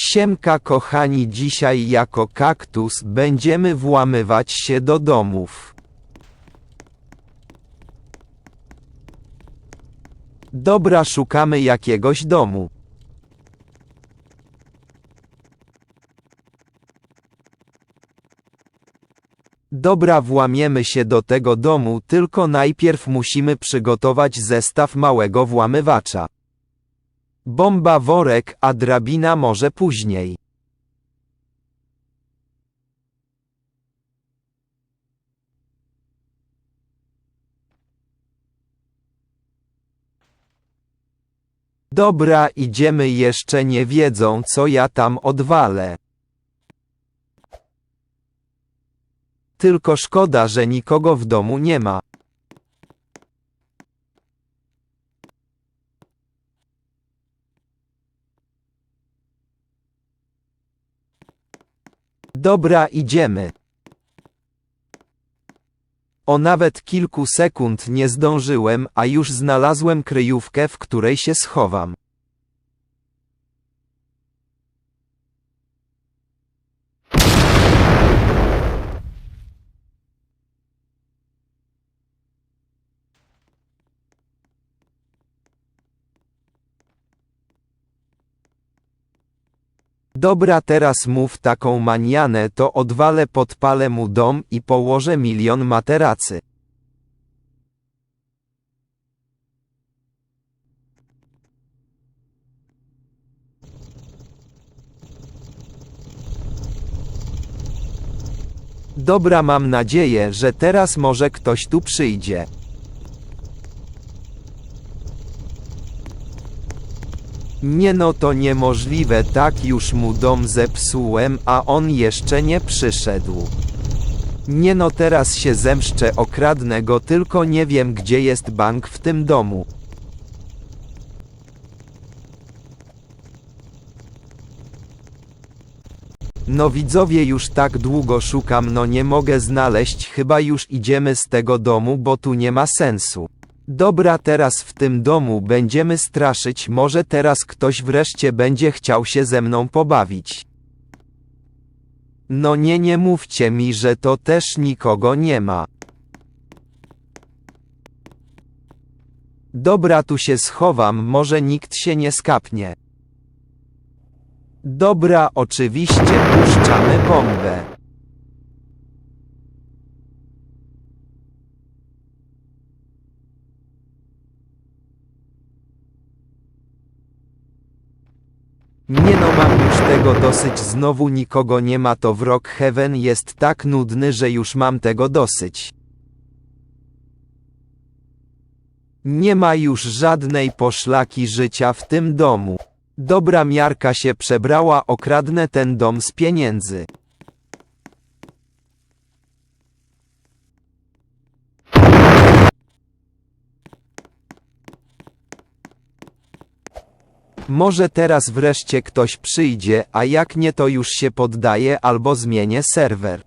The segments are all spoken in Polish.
Siemka kochani dzisiaj jako kaktus będziemy włamywać się do domów. Dobra szukamy jakiegoś domu. Dobra włamiemy się do tego domu tylko najpierw musimy przygotować zestaw małego włamywacza. Bomba worek, a drabina może później. Dobra, idziemy jeszcze nie wiedzą co ja tam odwalę. Tylko szkoda, że nikogo w domu nie ma. Dobra, idziemy. O nawet kilku sekund nie zdążyłem, a już znalazłem kryjówkę, w której się schowam. Dobra teraz mów taką manianę to odwalę podpalę mu dom i położę milion materacy. Dobra mam nadzieję, że teraz może ktoś tu przyjdzie. Nie no to niemożliwe tak już mu dom zepsułem, a on jeszcze nie przyszedł. Nie no teraz się zemszczę okradnę go tylko nie wiem gdzie jest bank w tym domu. No widzowie już tak długo szukam no nie mogę znaleźć chyba już idziemy z tego domu bo tu nie ma sensu. Dobra teraz w tym domu będziemy straszyć może teraz ktoś wreszcie będzie chciał się ze mną pobawić. No nie nie mówcie mi że to też nikogo nie ma. Dobra tu się schowam może nikt się nie skapnie. Dobra oczywiście puszczamy bombę. Nie no mam już tego dosyć znowu nikogo nie ma to wrok Heaven jest tak nudny że już mam tego dosyć. Nie ma już żadnej poszlaki życia w tym domu. Dobra miarka się przebrała okradnę ten dom z pieniędzy. Może teraz wreszcie ktoś przyjdzie, a jak nie to już się poddaję albo zmienię serwer.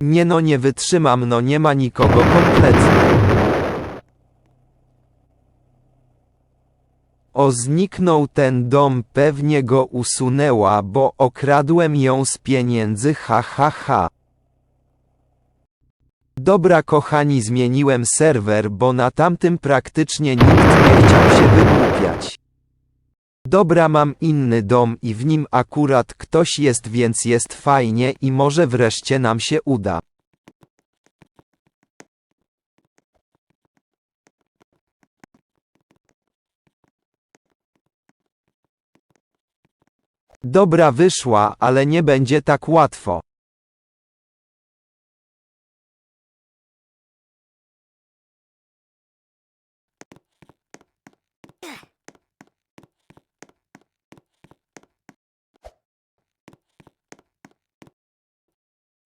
Nie no nie wytrzymam no nie ma nikogo kompletnie. O zniknął ten dom pewnie go usunęła bo okradłem ją z pieniędzy ha ha ha. Dobra kochani zmieniłem serwer bo na tamtym praktycznie nikt nie chciał się wygłupiać. Dobra mam inny dom i w nim akurat ktoś jest więc jest fajnie i może wreszcie nam się uda. Dobra wyszła, ale nie będzie tak łatwo.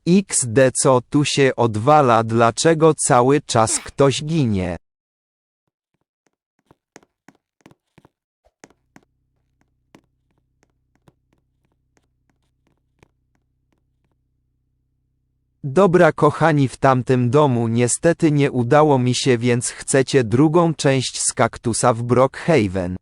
XD co tu się odwala dlaczego cały czas ktoś ginie? Dobra kochani w tamtym domu niestety nie udało mi się więc chcecie drugą część z kaktusa w Brockhaven.